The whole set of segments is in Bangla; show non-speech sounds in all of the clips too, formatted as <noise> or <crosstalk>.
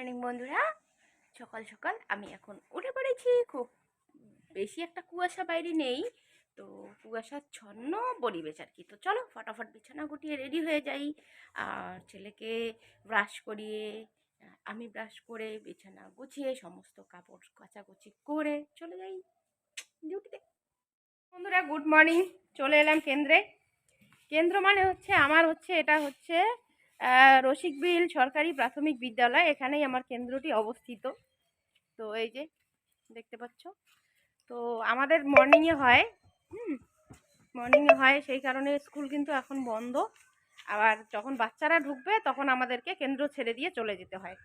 মর্নিং বন্ধুরা। সকাল সকাল আমি এখন উঠে পড়েছি। খুব বেশি একটা কুয়াশা বাইরে নেই। তো কুয়াশার ছন্ন পরিবেশ আর কি। তো চলো, ফটাফট বিছানা গুটিয়ে রেডি হয়ে যাই। আর ছেলেকে ব্রাশ করিয়ে, আমি ব্রাশ করে বিছানা গুছিয়ে সমস্ত কাপড় কাচাকুচি করে চলে যাই ডিউটিতে বন্ধুরা গুড মর্নিং চলে এলাম কেন্দ্রে। কেন্দ্র মানে হচ্ছে, আমার হচ্ছে, এটা হচ্ছে রসিকবিল সরকারি প্রাথমিক বিদ্যালয়, এখানেই আমার কেন্দ্রটি অবস্থিত। তো এই যে, দেখতে পাচ্ছ? তো আমাদের মর্নিংয়ে হয়, হুম মর্নিংয়ে হয়, সেই কারণে স্কুল কিন্তু এখন বন্ধ। আবার যখন বাচ্চারা ঢুকবে, তখন আমাদেরকে কেন্দ্র ছেড়ে দিয়ে চলে যেতে হয়।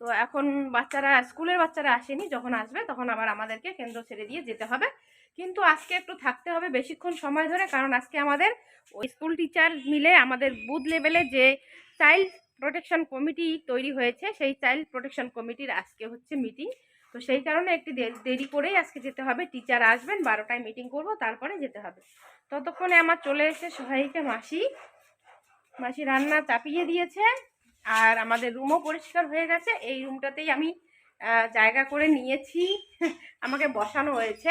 তো এখন বাচ্চারা স্কুলের বাচ্চারা আসেনি, যখন আসবে, তখন আবার আমাদেরকে কেন্দ্র ছেড়ে দিয়ে যেতে হবে। কিন্তু আজকে একটু থাকতে হবে বেশিক্ষণ সময় ধরে, কারণ আজকে আমাদের ওই স্কুল টিচার মিলে আমাদের বুথ লেভেলে যে চাইল্ড প্রোটেকশন কমিটি তৈরি হয়েছে, সেই চাইল্ড প্রোটেকশন কমিটির আজকে হচ্ছে মিটিং তো সেই কারণে একটু দেরি করেই আজকে যেতে হবে। টিচার আসবেন, বারোটায় মিটিং করব, তারপরে যেতে হবে। ততক্ষণে আমার চলে এসে সহায়িকা মাসি মাসি রান্না চাপিয়ে দিয়েছে, আর আমাদের রুমও পরিষ্কার হয়ে গেছে। এই রুমটাতেই আমি জায়গা করে নিয়েছি, <laughs> আমাকে বসানো হয়েছে।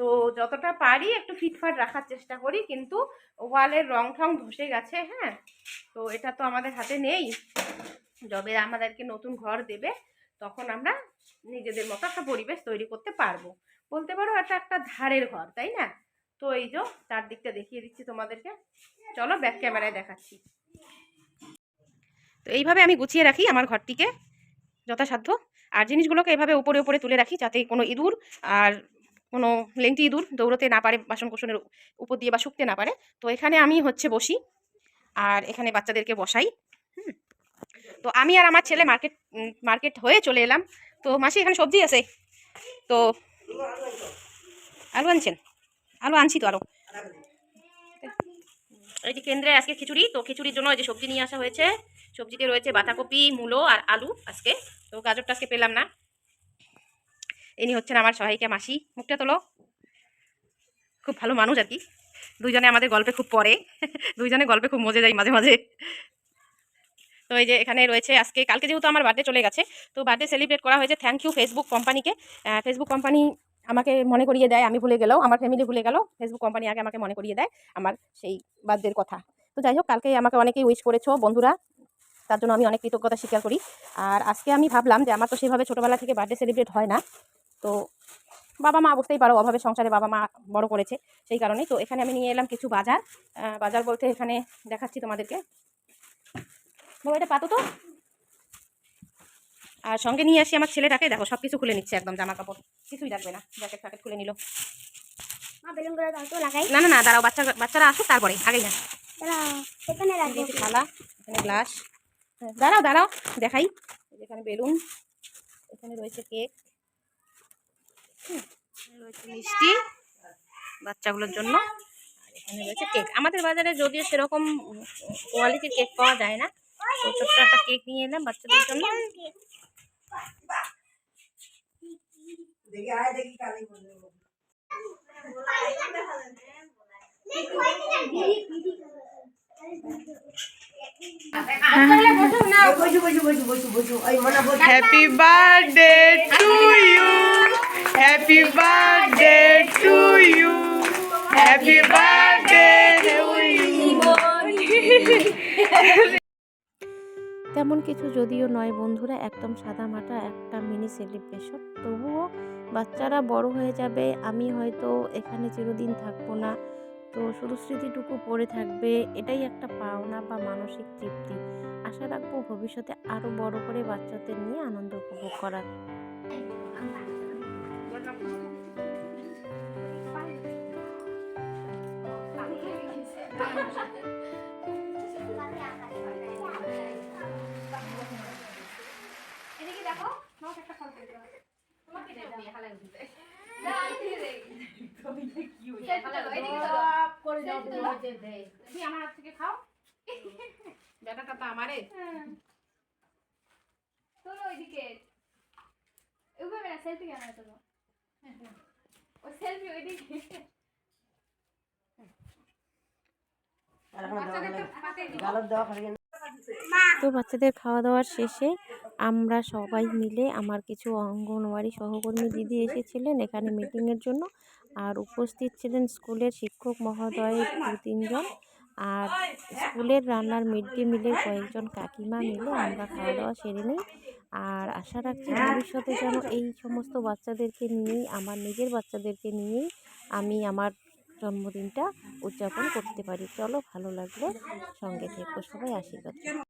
তো যতটা পারি একটু ফিটফাট রাখার চেষ্টা করি, কিন্তু ওয়ালের রং ঠং ধসে গেছে হ্যাঁ? তো এটা তো আমাদের হাতে নেই। যবে আমাদেরকে নতুন ঘর দেবে, তখন আমরা নিজেদের মতো একটা পরিবেশ তৈরি করতে পারব। বলতে পারো এটা একটা ধারের ঘর, তাই না? তো এই যে চারদিকটা দেখিয়ে দিচ্ছি তোমাদেরকে। চলো ব্যাক ক্যামেরায় দেখাচ্ছি। তো এইভাবে আমি গুছিয়ে রাখি আমার ঘরটিকে যথাসাধ্য। আর জিনিসগুলোকে এভাবে উপরে উপরে তুলে রাখি যাতে কোনো ইঁদুর আর কোনো লেংটি ইঁদুর দৌড়তে না পারে, বাসন কোসনের উপর দিয়ে বা শুকতে না পারে। তো এখানে আমি হচ্ছে বসি আর এখানে বাচ্চাদেরকে বসাই, হুম। তো আমি আর আমার ছেলে মার্কেট মার্কেট হয়ে চলে এলাম। তো মাসি, এখানে সবজি আছে? তো আলু আনছেন? আলু আনছি তো আরও এই যে কেন্দ্রে আজকে খিচুড়ি, তো খিচুড়ির জন্য যে সবজি নিয়ে আসা হয়েছে। সবজিতে রয়েছে বাঁধাকপি, মূলো আর আলু আজকে। তো গাজরটা আজকে পেলাম না। ইনি হচ্ছেন আমার সহায়িকা মাসি। মুখটা তোলো। খুব ভালো মানুষ আর কি। দুইজনে আমাদের গল্পে খুব পড়ে। <laughs> দুইজনে গল্পে খুব মজে যায় মাঝে মাঝে। তো এই যে এখানে রয়েছে আজকে কালকে যেহেতু আমার বার্থডে চলে গেছে, তো বার্থডে সেলিব্রেট করা হয়েছে। থ্যাংক ইউ ফেসবুক কোম্পানিকে ফেসবুক কোম্পানি আমাকে মনে করিয়ে দেয়। আমি ভুলে গেলেও, আমার ফ্যামিলি ভুলে গেল ফেসবুক কোম্পানি আগে আমাকে মনে করিয়ে দেয় আমার সেই বার্থডের কথা। তো যাই হোক, কালকে আমাকে অনেকেই উইশ করেছ বন্ধুরা। তার জন্য আমি অনেক কৃতজ্ঞতা স্বীকার করি। আর আজকে আমি ভাবলাম যে আমার তো সেভাবে ছোটোবেলা থেকে বার্থডে সেলিব্রেট হয় না। তো বাবা মা বুঝতেই পারো অভাবে সংসারে বাবা মা বড় করেছে সেই কারণেই। তো এখানে আমি নিয়ে এলাম কিছু বাজার। বাজার বলতে এখানে দেখাচ্ছি তোমাদেরকে। বাবা এটা পাতো তো? আর সঙ্গে নিয়ে আসি আমার ছেলেটাকে। দেখো সব কিছু খুলে নিচ্ছে একদম জামা কাপড় কিছুই রাখবে না জ্যাকেট ফ্যাকেট খুলে নিল। মা বেলুন করে তো লাগাই। না না না দাঁড়াও বাচ্চা বাচ্চারা আসুক তারপরে আগেই না। থালা এখানে গ্লাস। দাঁড়াও দাঁড়াও দেখাই। এখানে বেলুন এখানে রয়েছে কেক। মিষ্টি বাচ্চাগুলোর জন্য আর এখানে রয়েছে কেক আমাদের বাজারে যদিও সেরকম কোয়ালিটির কেক পাওয়া যায় না তো ছোট্ট একটা কেক নিয়ে এলাম বাচ্চাদের জন্য Happy birthday to you. Happy birthday to you. Happy birthday to you. তেমন কিছু যদিও নয় বন্ধুরা, একদম সাদামাটা, একটা মিনি সেলিব্রেশন তবুও বাচ্চারা বড় হয়ে যাবে, আমি হয়তো এখানে চিরদিন থাকব না তো শুধু স্মৃতিটুকু পড়ে থাকবে, এটাই একটা পাওনা বা মানসিক তৃপ্তি আশা রাখব ভবিষ্যতে আরও বড় করে বাচ্চাদের নিয়ে আনন্দ উপভোগ করার এদিকে দেখো তোমাকে একটা ফল তোমাকে দেবো হালাই তুমি আমার হাত থেকে খাও। ব্যাটাটা তো আমারে। তোলো ওইদিকে। ওইভাবে না সেলফি ক্যামেরা তোলো। ও সেলফি বাচ্চাদের তো তো বাচ্চাদের খাওয়া দাওয়ার শেষে আমরা সবাই মিলে আমার কিছু অঙ্গনওয়াড়ি সহকর্মী দিদি এসেছিলেন এখানে মিটিংয়ের জন্য। আর উপস্থিত ছিলেন স্কুলের শিক্ষক মহোদয় দু তিনজন আর স্কুলের রান্নার মিড ডে মিলে কয়েকজন কাকিমা মিলে আমরা খাওয়া দাওয়া সেরে নিই। আর আশা রাখছি ভবিষ্যতে যেন এই সমস্ত বাচ্চাদেরকে নিয়েই আমার নিজের বাচ্চাদেরকে নিয়েই আমি আমার জন্মদিনটা উদযাপন করতে পারি। চলো ভালো লাগল। সঙ্গে থেকো সবাই আশীর্বাদ।